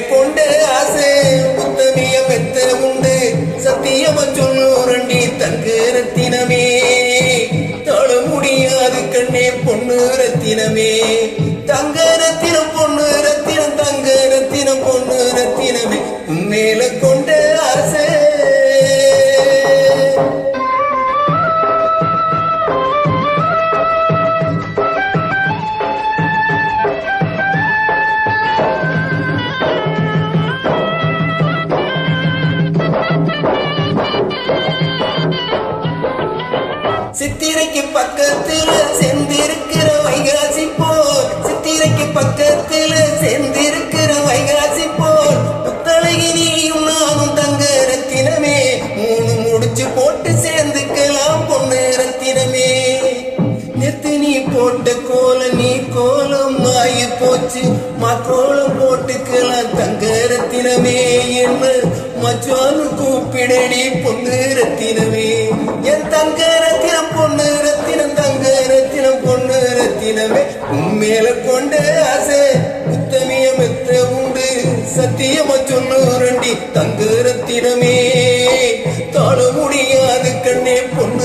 உண்மையில ஆசை புத்தமிய பெத்த உண்டு. சத்தியம சொல்லுரண்டி தங்கு ரத்தினமே தொழ முடியாது கண்ணே பொண்ணு ரத்தினமே தங்க ரத்தினம் பொண்ணு ரத்தினம் தங்க ரத்தினம் பொண்ணு ரத்தினமே உண்மையில கொண்டு சித்திரைக்கு பக்கத்தில் செந்திருக்கிற வைகாசி போல். சித்திரைக்கு பக்கத்தில் செந்திருக்கிற வைகாசி போல். புத்தழகி நீயும் நானும் தங்க ரத்தினமே. மூணு முடிச்சு போட்டு சேர்ந்துக்கலாம் பொண்ணு ரத்தினமே. நெத்து நீ போட்ட கோல நீ கோலம் ஆகி போச்சு. கோலம் போட்டுக்கலாம் தங்க ரத்தினமே என்ன மச்சானு கூப்பிடடி பொண்ணு ரத்தினமே. தினமே உண்மையில கொண்ட ஆசை. உத்தமியம் எத்த உண்டு. சத்தியம சொன்னோரண்டி. ரெண்டி தங்க ரத்தினமே தாழ முடியாது கண்ணே. பொண்ணு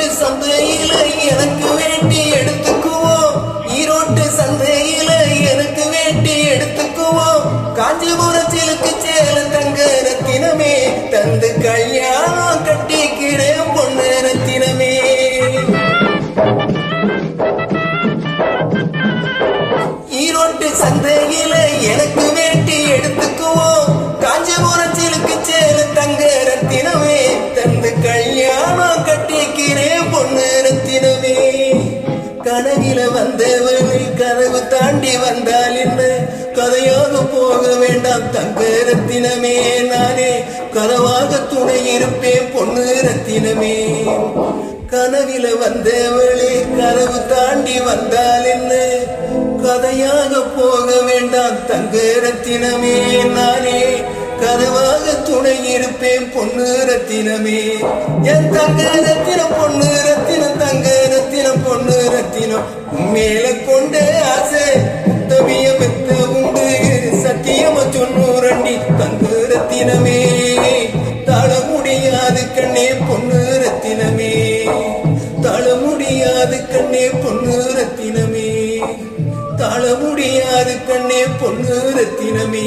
ஈரோட்டு சந்தையில எனக்கு வேண்டி எடுத்துக்குவோம். ஈரோட்டு சந்தையில எனக்கு வேண்டி எடுத்துக்குவோம். காஞ்சிபுரம் சிலுக்கு சேல தங்க ரத்தினமே தந்து கல்யாணம் கட்டிக்கிறேன் பொண்ணு ரத்தினமே ஈரோட்டு சந்தையில எனக்கு கனவில வந்தவளை கனவு தாண்டி வந்தால் என்ன? கதையாக போக வேண்டாம் தங்க ரத்தினமே நானே கதவாக துணை இருப்பேன் பொண்ணு ரத்தினமே கனவில வந்தவளே கனவு தாண்டி வந்தால் என்ன? கதையாக போக வேண்டாம் தங்க ரத்தினமே நானே கதவாக துணை இருப்பேன் பொண்ணு ரத்தினமே என் தங்க ரத்தினம் பொண்ணு ரத்தினம் ரத்தினம் மேல கொண்ட ஆசை உத்தவிய பெத்த உண்டு. சத்தியம சொன்னூரண்டி தங்க ரத்தினமே தாழ முடியாது கண்ணே பொண்ணு ரத்தினமே தாழ முடியாது கண்ணே பொண்ணு ரத்தினமே தாழ முடியாது கண்ணே பொண்ணு ரத்தினமே